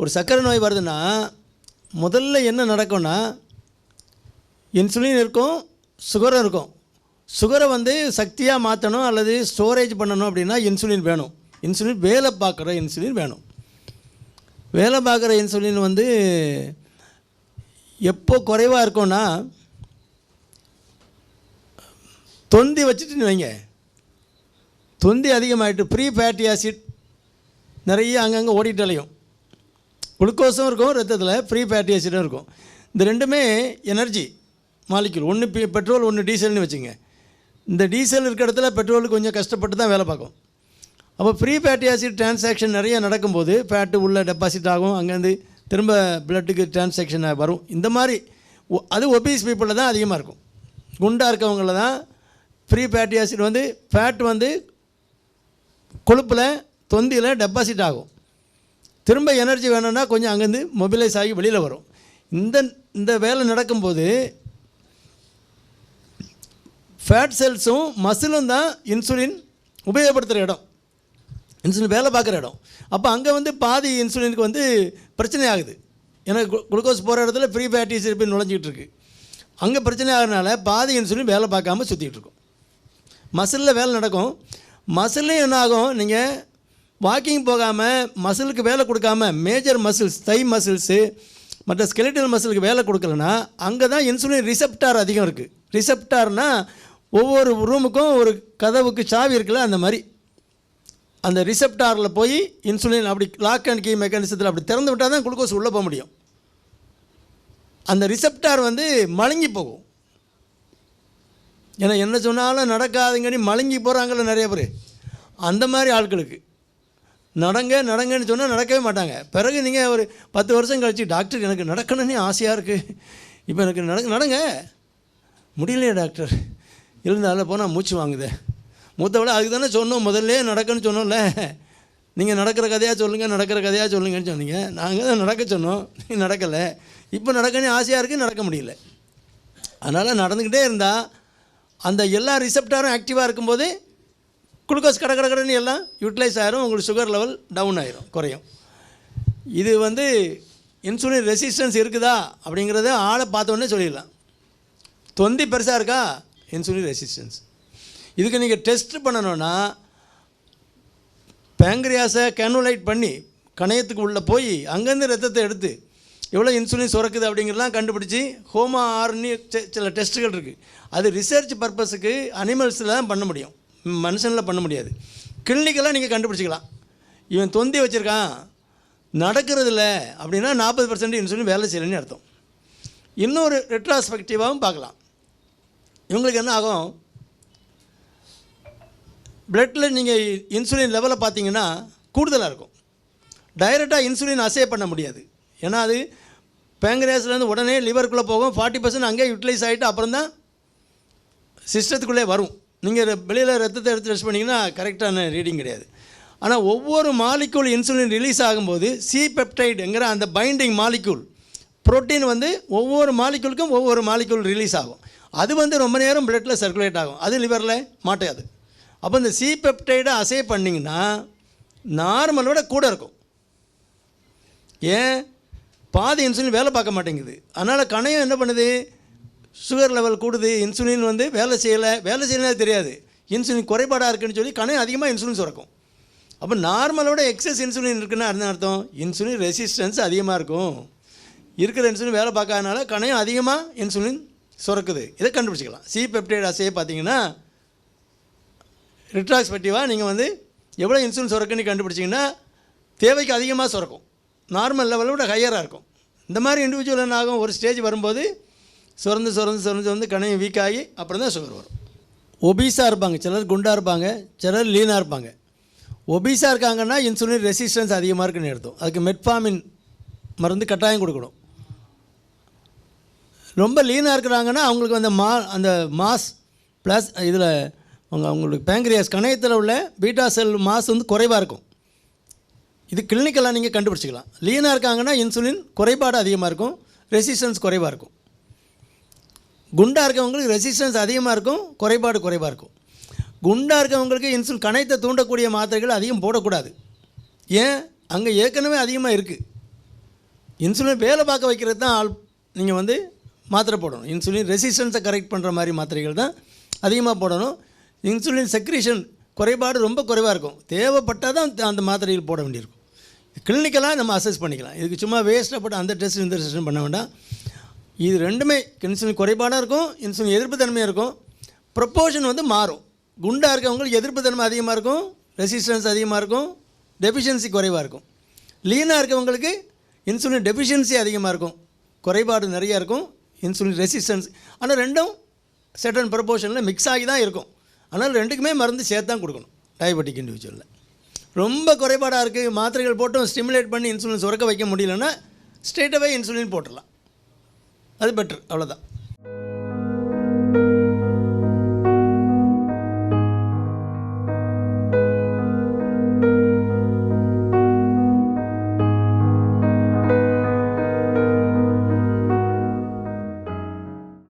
ஒரு சர்க்கரை நோய் வருதுன்னா முதல்ல என்ன நடக்கும்னா இன்சுலின் இருக்கும் சுகரும் இருக்கும். சுகரை வந்து சக்தியாக மாற்றணும் அல்லது ஸ்டோரேஜ் பண்ணணும் அப்படின்னா இன்சுலின் வேணும். இன்சுலின் வேலை பார்க்குற இன்சுலின் வேணும். வேலை பார்க்குற இன்சுலின் வந்து எப்போ குறைவாக இருக்கும்னா தொந்தி வச்சுட்டு வைங்க. தொந்தி அதிகமாகிட்டு ப்ரீ ஃபேட்டி ஆசிட் நிறைய அங்கங்கே ஓடிட்டு அலையும். குளுக்கோஸும் இருக்கும் ரத்தத்தில் ஃப்ரீ ஃபேட்டி ஆசிடும் இருக்கும். இந்த ரெண்டுமே எனர்ஜி மாலிக்யூல் ஒன்று பெட்ரோல் ஒன்று டீசல்னு வச்சுங்க. இந்த டீசல் இருக்கிற இடத்துல பெட்ரோல் கொஞ்சம் கஷ்டப்பட்டு தான் வேலை பார்க்கும். அப்போ ஃப்ரீ ஃபேட்டி ஆசிட் டிரான்சாக்ஷன் நிறைய நடக்கும்போது ஃபேட்டு உள்ள டெபாசிட் ஆகும். அங்கேருந்து திரும்ப பிளட்டுக்கு டிரான்சாக்ஷன் வரும். இந்த மாதிரி ஒ- அது ஒபீஸ் பீப்புளில் தான் அதிகமாக இருக்கும். குண்டாக இருக்கவங்கள தான் ஃப்ரீ ஃபேட்டி ஆசிட் வந்து ஃபேட் வந்து கொழுப்பில் தொந்தியில் டெபாசிட் ஆகும். திரும்ப எனர்ஜி வேணும்னா கொஞ்சம் அங்கேருந்து மொபிலைஸ் ஆகி வெளியில் வரும். இந்த இந்த வேலை நடக்கும்போது ஃபேட் செல்ஸும் மசிலும் தான் இன்சுலின் உபயோகப்படுத்துகிற இடம். இன்சுலின் வேலை பார்க்குற இடம். அப்போ அங்கே வந்து பாதி இன்சுலினுக்கு வந்து பிரச்சனை ஆகுது. ஏன்னா குளுக்கோஸ் போகிற இடத்துல ஃப்ரீ ஃபேட்டிஸ் போய் நுழைஞ்சிக்கிட்டு இருக்குது அங்கே பிரச்சனை ஆகிறதுனால பாதி இன்சுலின் வேலை பார்க்காம சுற்றிட்டு இருக்கும். மசிலில் வேலை நடக்கும். மசில்லையும் என்ன ஆகும்? நீங்கள் வாக்கிங் போகாமல் மசிலுக்கு வேலை கொடுக்காம மேஜர் மசில்ஸ் தை மசில்ஸு மற்ற ஸ்கெலிட்டல் மசிலுக்கு வேலை கொடுக்கலன்னா அங்கே தான் இன்சுலின் ரிசெப்டார் அதிகம் இருக்குது ரிசெப்டார்னா ஒவ்வொரு ரூமுக்கும் ஒரு கதவுக்கு சாவி இருக்குல்ல அந்த மாதிரி. அந்த ரிசெப்டாரில் போய் இன்சுலின் அப்படி லாக் அண்ட் கீ மெக்கானிசத்தில் அப்படி திறந்து விட்டால் தான் குளுக்கோஸ் உள்ளே போக முடியும். அந்த ரிசெப்டார் வந்து மழுங்கி போகும். ஏன்னா என்ன சொன்னாலும் நடக்காதுங்கன்னு மழுங்கி போகிறாங்கல்ல நிறைய பேர். அந்த மாதிரி ஆட்களுக்கு. நடங்க நடங்கன்னு சொன்னால் நடக்கவே மாட்டாங்க. பிறகு நீங்கள் ஒரு பத்து வருஷம் கழித்து டாக்டர் எனக்கு நடக்கணும்னு ஆசையாக இருக்குது இப்போ எனக்கு நடக்க நடங்க. முடியலையே டாக்டர். இருந்தாலும் போனால் மூச்சு வாங்குது. மூத்தவளை அதுக்கு தானே சொன்னோம் முதல்ல நடக்குன்னு சொன்னோம்ல. நீங்கள் நடக்கிற கதையாக சொல்லுங்கள் நடக்கிற கதையாக சொல்லுங்கன்னு சொன்னீங்க. நாங்கள் தான் நடக்க சொன்னோம் நீ நடக்கலை. இப்போ நடக்கணும்னு ஆசையாக இருக்குது நடக்க முடியல. அதனால் நடந்துக்கிட்டே இருந்தால் அந்த எல்லா ரிசெப்டாரும் ஆக்டிவாக இருக்கும்போது குளுக்கோஸ் கட கட எல்லாம் யூட்டிலைஸ் ஆயிரும் உங்களுக்கு சுகர் லெவல் டவுன் ஆயிரும் குறையும். இது வந்து இன்சுலின் ரெசிஸ்டன்ஸ் இருக்குதா அப்படிங்கிறத ஆளை பார்த்தோன்னே சொல்லிடலாம். தொந்தி பெருசாக இருக்கா? இன்சுலின் ரெசிஸ்டன்ஸ் இதுக்கு நீங்கள் டெஸ்ட் பண்ணணும்னா பேங்க்ரியாஸை கேனுலைட் பண்ணி கணையத்துக்கு உள்ளே போய் அங்கேருந்து ரத்தத்தை எடுத்து எவ்வளோ இன்சுலின் சுரக்குது அப்படிங்கிறலாம் கண்டுபிடிச்சி ஹோமா ஆர்னி சில டெஸ்ட்டுகள் இருக்குது அது ரிசர்ச் பர்பஸுக்கு அனிமல்ஸில் தான் பண்ண முடியும். மனுஷனில் பண்ண முடியாது. கிளினிக்கெல்லாம் நீங்கள் கண்டுபிடிச்சிக்கலாம். இவன் தொந்தி வச்சுருக்கான் நடக்கிறதில்ல அப்படின்னா நாற்பது பர்சன்ட் இன்சுலின் வேலை செய்யலைன்னு அர்த்தம். இன்னொரு ரெட்ராஸ்பெக்டிவாகவும் பார்க்கலாம். இவங்களுக்கு என்ன ஆகும்? பிளட்டில் நீங்கள் இன்சுலின் லெவலை பார்த்தீங்கன்னா கூடுதலாக இருக்கும். டைரெக்டாக இன்சுலின் அசே பண்ண முடியாது. ஏன்னா அது பேங்கரேஸ்லேருந்து உடனே லிவருக்குள்ளே போகும். ஃபார்ட்டி பர்சன்ட் அங்கேயே யூட்டிலைஸ் ஆகிட்டு அப்புறம் தான் சிஸ்டத்துக்குள்ளே வரும். நீங்கள் வெளியில் ரத்தத்தை எடுத்து டெஸ்ட் பண்ணிங்கன்னா கரெக்டான ரீடிங் கிடையாது. ஆனால் ஒவ்வொரு மாலிக்கூல் இன்சுலின் ரிலீஸ் ஆகும்போது சி பெப்டைடுங்கிற அந்த பைண்டிங் மாலிக்கூல் புரோட்டீன் வந்து ஒவ்வொரு மாலிக்கூலுக்கும் ஒவ்வொரு மாலிக்கூல் ரிலீஸ் ஆகும். அது வந்து ரொம்ப நேரம் பிளட்டில் சர்க்குலேட் ஆகும். அது லிவரில் மாட்டையாது அப்போ இந்த சி பெப்டைடை அசே பண்ணிங்கன்னா நார்மலோட கூட இருக்கும். ஏன்? பாதி இன்சுலின் வேலை பார்க்க மாட்டேங்குது. அதனால் கணையம் என்ன பண்ணுது? சுகர் லெவல் கூடுது இன்சுலின் வந்து வேலை செய்யலை. வேலை செய்யலே தெரியாது. இன்சுலின் குறைபாடாக இருக்குன்னு சொல்லி கணையம் அதிகமாக இன்சுலின் சுரக்கும். அப்போ நார்மலோட எக்ஸஸ் இன்சுலின் இருக்குன்னா என்ன அர்த்தம்? இன்சுலின் ரெசிஸ்டன்ஸ் அதிகமாக இருக்கும். இருக்கிற இன்சுலின் வேலை பார்க்காதனால கணையம் அதிகமாக இன்சுலின் சுரக்குது. இதை கண்டுபிடிச்சிக்கலாம். சி பெப்டைட் அசையை பார்த்தீங்கன்னா ரிட்ராக்ஸ்பெக்டிவாக நீங்கள் வந்து எவ்வளோ இன்சுலின் சுரக்குன்னு கண்டுபிடிச்சிங்கன்னா தேவைக்கு அதிகமாக சுரக்கும். நார்மல் லெவலை விட ஹையராக இருக்கும். இந்த மாதிரி இண்டிவிஜுவல் என்ன ஆகும்? ஒரு ஸ்டேஜ் வரும்போது சுரந்து சுரந்து சுரந்து சுரந்து கணையம் வீக் ஆகி அப்புறம் தான் சுகர் வரும். ஒபீஸாக இருப்பாங்க. சிலர் குண்டாக இருப்பாங்க. சிலர் லீனாக இருப்பாங்க. ஒபீஸாக இருக்காங்கன்னா இன்சுலின் ரெசிஸ்டன்ஸ் அதிகமாக இருக்குன்னு அர்த்தம். அதுக்கு மெட்ஃபாமின் மருந்து கட்டாயம் கொடுக்கணும். ரொம்ப லீனாக இருக்கிறாங்கன்னா அவங்களுக்கு அந்த மா அந்த மாஸ் ப்ளஸ் இதில் அவங்க அவங்களுக்கு பேங்க்ரியாஸ் கணையத்தில் உள்ள பீட்டா செல் மாஸ் வந்து குறைவாக இருக்கும். இது கிளினிக்கெல்லாம் நீங்கள் கண்டுபிடிச்சிக்கலாம். லீனாக இருக்காங்கன்னா இன்சுலின் குறைபாடு அதிகமாக இருக்கும். ரெசிஸ்டன்ஸ் குறைவாக இருக்கும். குண்டாக இருக்கவங்களுக்கு ரெசிஸ்டன்ஸ் அதிகமாக இருக்கும் குறைபாடு குறைவாக இருக்கும். குண்டாக இருக்கவங்களுக்கு இன்சுலின் கணைத்தை தூண்டக்கூடிய மாத்திரைகள் அதிகம் போடக்கூடாது. ஏன்? அங்கே ஏற்கனவே அதிகமாக இருக்குது இன்சுலின் வேலை பார்க்க வைக்கிறது தான் ஆள் நீங்கள் வந்து மாத்திரை போடணும். இன்சுலின் ரெசிஸ்டன்ஸை கரெக்ட் பண்ணுற மாதிரி மாத்திரைகள் தான் அதிகமாக போடணும். இன்சுலின் செக்ரீஷன் குறைபாடு ரொம்ப குறைவாக இருக்கும். தேவைப்பட்டால் தான் அந்த மாத்திரைகள் போட வேண்டியிருக்கும். கிளினிக்கலாக நம்ம அசஸ் பண்ணிக்கலாம். இதுக்கு சும்மா வேஸ்ட்டாக போட்டு அந்த டெஸ்ட் இந்த டெஸ்ட் பண்ண வேண்டாம். இது ரெண்டுமே இன்சுலின் குறைபாடாக இருக்கும் இன்சுலின் எதிர்ப்பு தன்மையாக இருக்கும். ப்ரொப்போர்ஷன் வந்து மாறும். குண்டாக இருக்கவங்களுக்கு எதிர்ப்பு தன்மை அதிகமாக இருக்கும் ரெசிஸ்டன்ஸ் அதிகமாக இருக்கும் டெஃபிஷியன்சி குறைவாக இருக்கும். லீனாக இருக்கவங்களுக்கு இன்சுலின் டெஃபிஷியன்சி அதிகமாக இருக்கும். குறைபாடு நிறையா இருக்கும் இன்சுலின் ரெசிஸ்டன்ஸ் ஆனால் ரெண்டும் செட்டன் ப்ரொப்போர்ஷனில் மிக்ஸ் ஆகி தான் இருக்கும். ஆனால் ரெண்டுக்குமே மருந்து சேர்த்து தான் கொடுக்கணும் டயபெட்டிக் இண்டிவிஜுவலில் ரொம்ப குறைபாடாக இருக்குது மாத்திரைகள் போட்டும் ஸ்டிமுலேட் பண்ணி இன்சுலின் சுரக்க வைக்க முடியலன்னா ஸ்ட்ரெயிட்டவே இன்சுலின் போட்டுடலாம். அது பெட்ரு அவ்வளோதான்